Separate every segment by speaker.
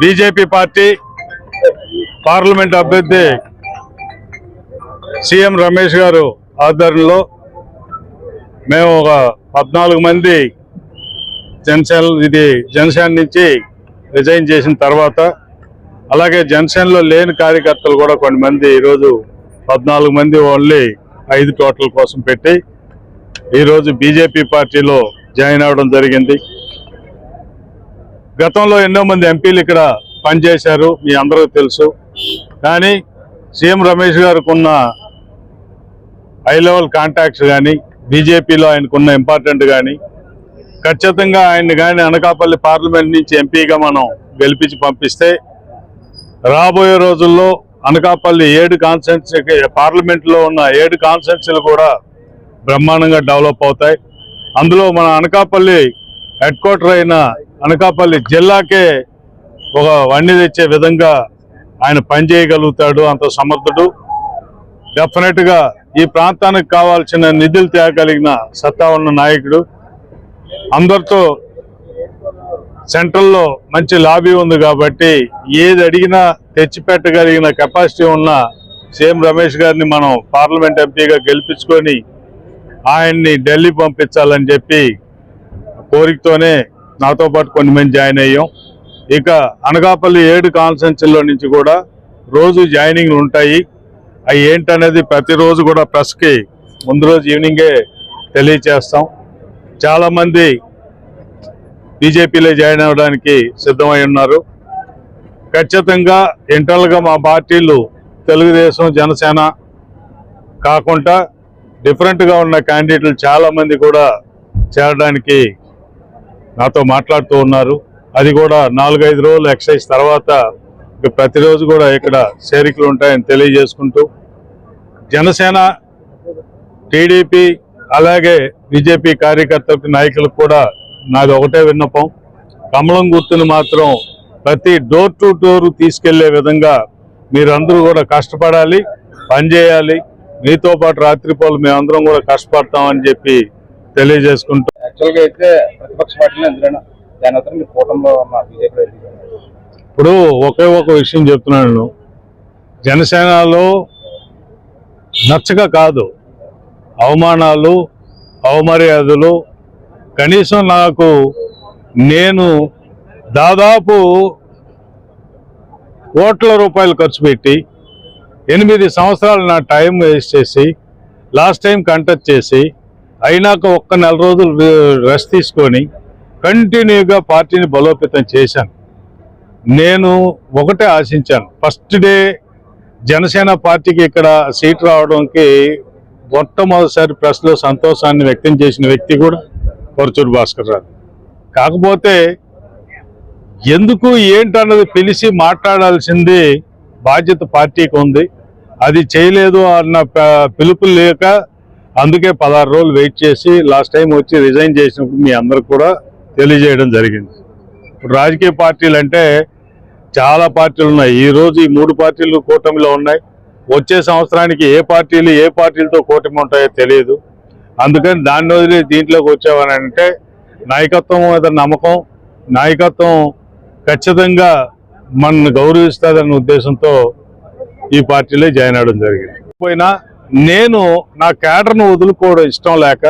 Speaker 1: BJP party parliament అభ్యర్థి CM Ramesh గారు ఆధ్వర్యంలో మేము ఒక పద్నాలుగు మంది జనసేన ఇది జనసేన నుంచి రిజైన్ చేసిన తర్వాత అలాగే జనసేనలో లేని కార్యకర్తలు కూడా కొంతమంది ఈరోజు పద్నాలుగు మంది ఓన్లీ ఐదు టోటల్ కోసం పెట్టి ఈరోజు బీజేపీ పార్టీలో జాయిన్ అవ్వడం జరిగింది. గతంలో ఎన్నో మంది ఎంపీలు ఇక్కడ పనిచేశారు మీ అందరూ తెలుసు. కానీ సీఎం రమేష్ గారికి ఉన్న హై లెవెల్ కాంటాక్ట్స్ కానీ బీజేపీలో ఆయనకున్న ఇంపార్టెంట్ కానీ ఖచ్చితంగా ఆయన్ని కానీ అనకాపల్లి పార్లమెంట్ నుంచి ఎంపీగా మనం గెలిపించి పంపిస్తే రాబోయే రోజుల్లో అనకాపల్లి ఏడు కాన్స్టెన్సీ పార్లమెంట్లో ఉన్న ఏడు కాన్స్టెన్సీలు కూడా బ్రహ్మాండంగా డెవలప్ అవుతాయి. అందులో మన అనకాపల్లి హెడ్ క్వార్టర్ అయిన అనకాపల్లి జిల్లాకే ఒక వన్ని తెచ్చే విధంగా ఆయన పనిచేయగలుగుతాడు అంత సమర్థుడు. డెఫినెట్గా ఈ ప్రాంతానికి కావాల్సిన నిధులు తేగలిగిన సత్తా ఉన్న నాయకుడు. అందరితో సెంట్రల్లో మంచి లాబీ ఉంది కాబట్టి ఏది అడిగినా తెచ్చిపెట్టగలిగిన కెపాసిటీ ఉన్న సీఎం రమేష్ గారిని మనం పార్లమెంట్ ఎంపీగా గెలిపించుకొని ఆయన్ని ఢిల్లీ పంపించాలని చెప్పి కోరికతోనే నాతో పాటు కొన్ని మంది జాయిన్ అయ్యాం. ఇక అనగాపల్లి ఏడు కాన్సెన్సీల్లో నుంచి కూడా రోజు జాయినింగ్లు ఉంటాయి. అవి ఏంటనేది ప్రతిరోజు కూడా ప్రెస్కి ముందు రోజు ఈవినింగే తెలియచేస్తాం. చాలామంది బీజేపీలో జాయిన్ అవ్వడానికి సిద్ధమై ఉన్నారు. ఖచ్చితంగా ఇంటర్నల్గా మా పార్టీలు తెలుగుదేశం జనసేన కాకుండా డిఫరెంట్గా ఉన్న క్యాండిడేట్లు చాలామంది కూడా చేరడానికి నాతో మాట్లాడుతూ ఉన్నారు. అది కూడా నాలుగైదు రోజులు ఎక్సైజ్ తర్వాత ప్రతిరోజు కూడా ఇక్కడ చేరికలు ఉంటాయని తెలియజేసుకుంటూ జనసేన టీడీపీ అలాగే బీజేపీ కార్యకర్తలకు నాయకులకు కూడా నాది ఒకటే విన్నపం. కమలం గుర్తును మాత్రం ప్రతి డోర్ టు డోర్ తీసుకెళ్ళే విధంగా మీరందరూ కూడా కష్టపడాలి పనిచేయాలి. మీతో పాటు రాత్రిపూలు మేమందరం కూడా కష్టపడతామని చెప్పి తెలియజేసుకుంటూ
Speaker 2: యాక్చువల్గా అయితే ప్రతిపక్ష పార్టీలో ఎందుకైనా దాని అతను మీరు కూటమిలో ఉన్న బీజేపీ
Speaker 1: ఇప్పుడు ఒకే ఒక విషయం చెప్తున్నాను జనసేనలో నచ్చక కాదు. అవమానాలు అవమర్యాదలు కనీసం నాకు నేను దాదాపు కోట్ల రూపాయలు ఖర్చు పెట్టి ఎనిమిది సంవత్సరాలు నా టైం వేస్ట్ చేసి లాస్ట్ టైం కంటెక్ట్ చేసి అయినాక ఒక్క నెల రోజులు రెస్ట్ తీసుకొని కంటిన్యూగా పార్టీని బలోపేతం చేశాను. నేను ఒకటే ఆశించాను. ఫస్ట్ డే జనసేన పార్టీకి ఇక్కడ సీట్ రావడానికి మొట్టమొదటిసారి ప్రెస్లో సంతోషాన్ని వ్యక్తం చేసిన వ్యక్తి కూడా పరుచూరు భాస్కర్ రావు. కాకపోతే ఎందుకు ఏంటన్నది పిలిచి మాట్లాడాల్సింది బాధ్యత పార్టీకి ఉంది. అది చేయలేదు అన్న పిలుపులు లేక అందుకే పదహారు రోజులు వెయిట్ చేసి లాస్ట్ టైం వచ్చి రిజైన్ చేసినప్పుడు మీ అందరికి కూడా తెలియజేయడం జరిగింది. ఇప్పుడు రాజకీయ పార్టీలు అంటే చాలా పార్టీలు ఉన్నాయి. ఈ రోజు ఈ మూడు పార్టీలు కూటమిలో ఉన్నాయి. వచ్చే సంవత్సరానికి ఏ పార్టీలు ఏ పార్టీలతో కూటమి ఉంటాయో తెలియదు. అందుకని దాన్ని వదిలి దీంట్లోకి వచ్చామని అంటే నాయకత్వం మీద నమ్మకం నాయకత్వం ఖచ్చితంగా మనను గౌరవిస్తుందన్న ఉద్దేశంతో ఈ పార్టీలో జాయిన్ అవడం జరిగింది. పోయినా నేను నా క్యాడర్ను వదులుకోవడం ఇష్టం లేక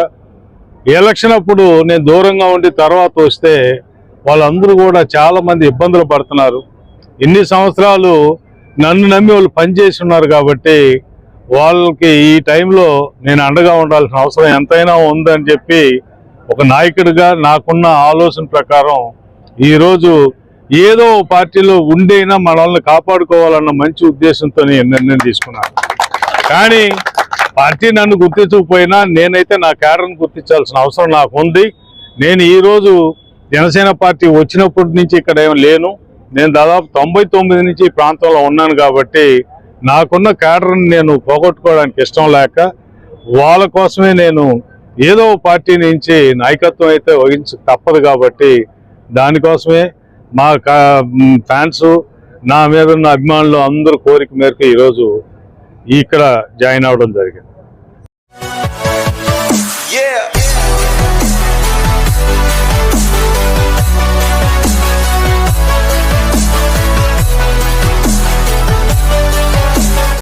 Speaker 1: ఎలక్షన్ అప్పుడు నేను దూరంగా ఉండి తర్వాత వస్తే వాళ్ళందరూ కూడా చాలామంది ఇబ్బందులు పడుతున్నారు. ఇన్ని సంవత్సరాలు నన్ను నమ్మి వాళ్ళు పనిచేసి ఉన్నారు కాబట్టి వాళ్ళకి ఈ టైంలో నేను అండగా ఉండాల్సిన అవసరం ఎంతైనా ఉందని చెప్పి ఒక నాయకుడిగా నాకున్న ఆలోచన ప్రకారం ఈరోజు ఏదో పార్టీలో ఉండైనా మనల్ని కాపాడుకోవాలన్న మంచి ఉద్దేశంతో నేను నిర్ణయం తీసుకున్నాను. కానీ పార్టీ నన్ను గుర్తించకపోయినా నేనైతే నా క్యాడర్ను గుర్తించాల్సిన అవసరం నాకు ఉంది నేను ఈరోజు జనసేన పార్టీ వచ్చినప్పటి నుంచి ఇక్కడ ఏం లేను. నేను దాదాపు తొంభై తొమ్మిది నుంచి ఈ ప్రాంతంలో ఉన్నాను కాబట్టి నాకున్న క్యాడర్ని నేను పోగొట్టుకోవడానికి ఇష్టం లేక వాళ్ళ కోసమే నేను ఏదో పార్టీ నుంచి నాయకత్వం అయితే వహించ తప్పదు కాబట్టి దానికోసమే మా ఫ్యాన్స్ నా మీద ఉన్న అభిమానులు అందరూ కోరిక మేరకు ఈరోజు ఇక్కడ జాయిన్ అవ్వడం జరిగింది.